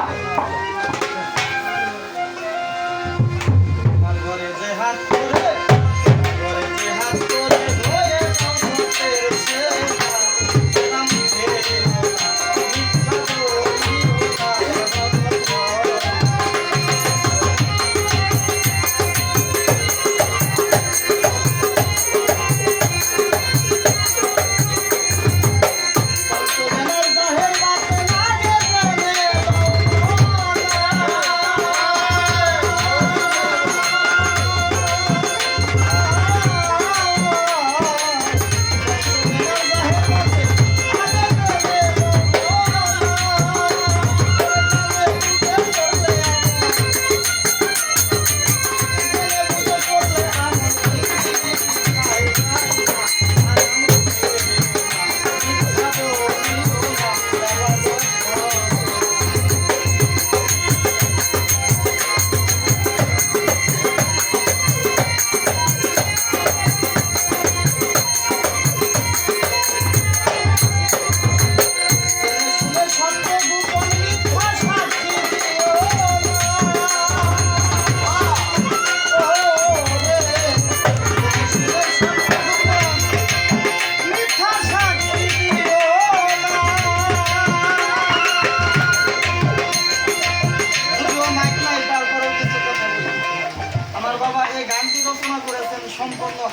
Yeah.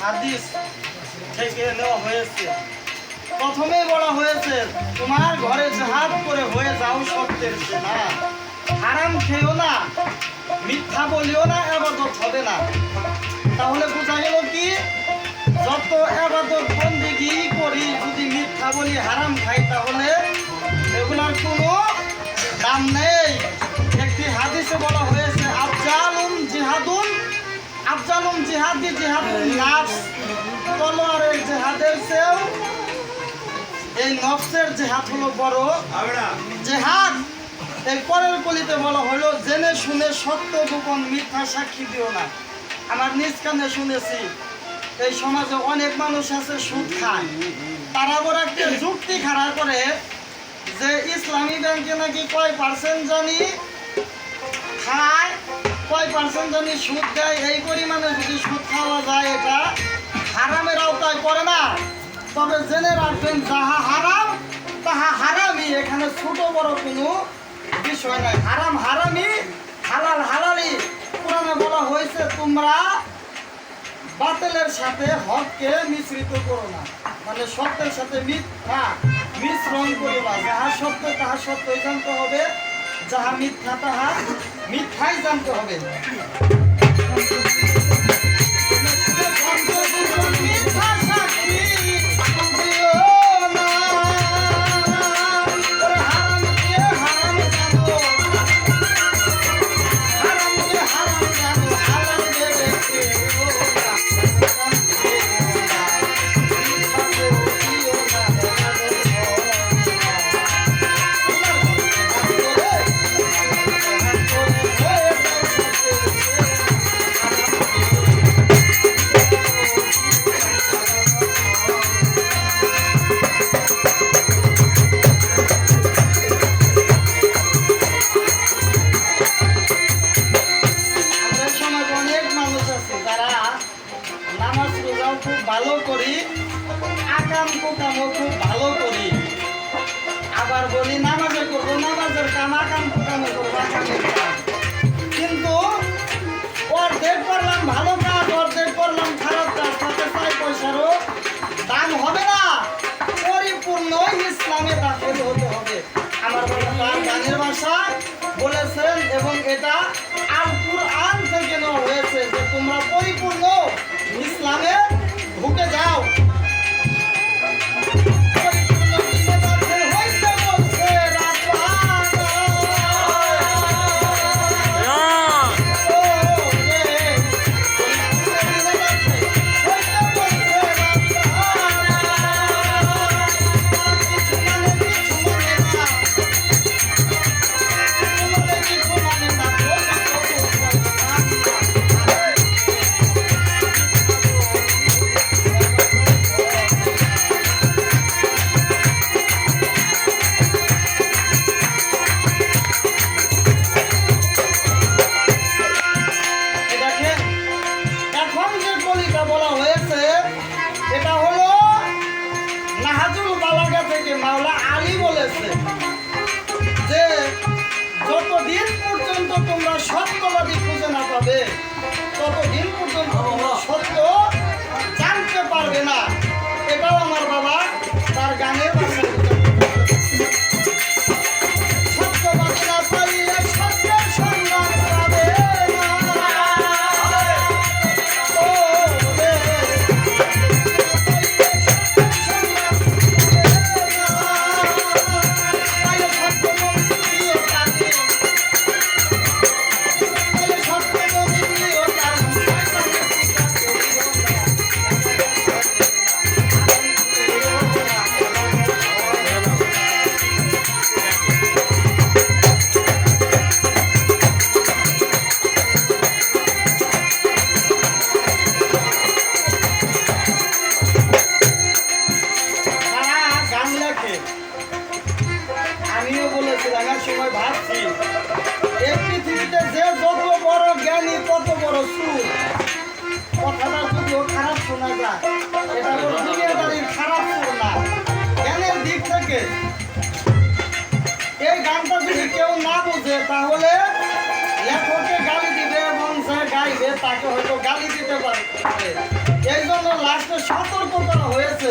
হাদিস থেকে নেওয়া হয়েছে। প্রথমেই বলা হয়েছে, তোমার ঘরে হাত করে হয়ে যাও সত্যের সেনা। হারাম খেও না, মিথ্যা বলিও না, আবাদত হবে না। তাহলে বোঝা গেল কি? যত আবাদত বন্দিগি করি, যদি মিথ্যা বলি হারাম খাই, তাহলে এগুলার কোনো দাম নেই। একটি হাদিসে বলা হয়েছে আফজালুম জিহাদি জিহাদুন নাফস তলোয়ারের জেহাদের চেয়েও এই নফসের জেহাদ হলো বড়। জেহাদ এই পরের কলিতে বলা হলো জেনে শুনে সত্য গোপন মিথ্যা সাক্ষী দিও না। আমার নিজ কানে শুনেছি এই সমাজে অনেক মানুষ আছে সুদ খায়। তারা বড় একটা যুক্তি খাড়া করে যে ইসলামী ব্যাংকে নাকি কয় পার্সেন্ট জানি খায়? কয় পার্সেন্ট জানি সুদ দেয়, এই পরিমাণে যদি সুদ খাওয়া যায় এটা হারামের আওতায় পড়ে না। তবে জেনে রাখবেন, যাহা হারাম, তাহা হারামই। এখানে ছোট বড় কোনো বিষয় নাই। হারাম হারামি হালাল হালালি কোরআনে বলা হয়েছে, তোমরা বাতিলের সাথে হককে মিশ্রিত করো না। মানে সত্যের সাথে মিথ্যা মিশ্রণ করো না যাহা সত্য, তাহা সত্যই জানতে হবে। যাহা মিথ্যা তাহা মিথ্যাই জানতে হবে আবার বলি, নামাজে করব নামাজের কাম আকাম কুকামে করব, কাম কিন্তু অর্ধেক করলাম ভালো কাজ, অর্ধেক করলাম খারাপ কাজ, তাতে চাই পয়সারও দাম হবে না। পরিপূর্ণ ইসলামে দাখিল হতে হবে। আমার তার গানের ভাষা বলেছেন এবং এটা আল কুরআন থেকে নেওয়া হয়েছে যে তোমরা পরিপূর্ণ ইসলামে ঢুকে যাও। মাওলা আলী বলেছে যে যতদিন পর্যন্ত তোমরা সত্যবাদী খুঁজে না পাবে ততদিন পর্যন্ত তোমরা সত্য জানতে পারবে না। এটাও আমার বাবা তার গানের এই পৃথিবীতে যে যত বড় জ্ঞানী, তত বড় সুর কথাটা যদিও খারাপ শোনা যায়, এটা দুনিয়াদারির খারাপ না জ্ঞানের দিক থেকে এই গানটা যদি কেউ না বুঝে, তাহলে লেখককে গালি দিবে এবং গাইবে, তাকে হয়তো গালি দিতে পারে। এই জন্য লাস্টে সতর্ক করা হয়েছে।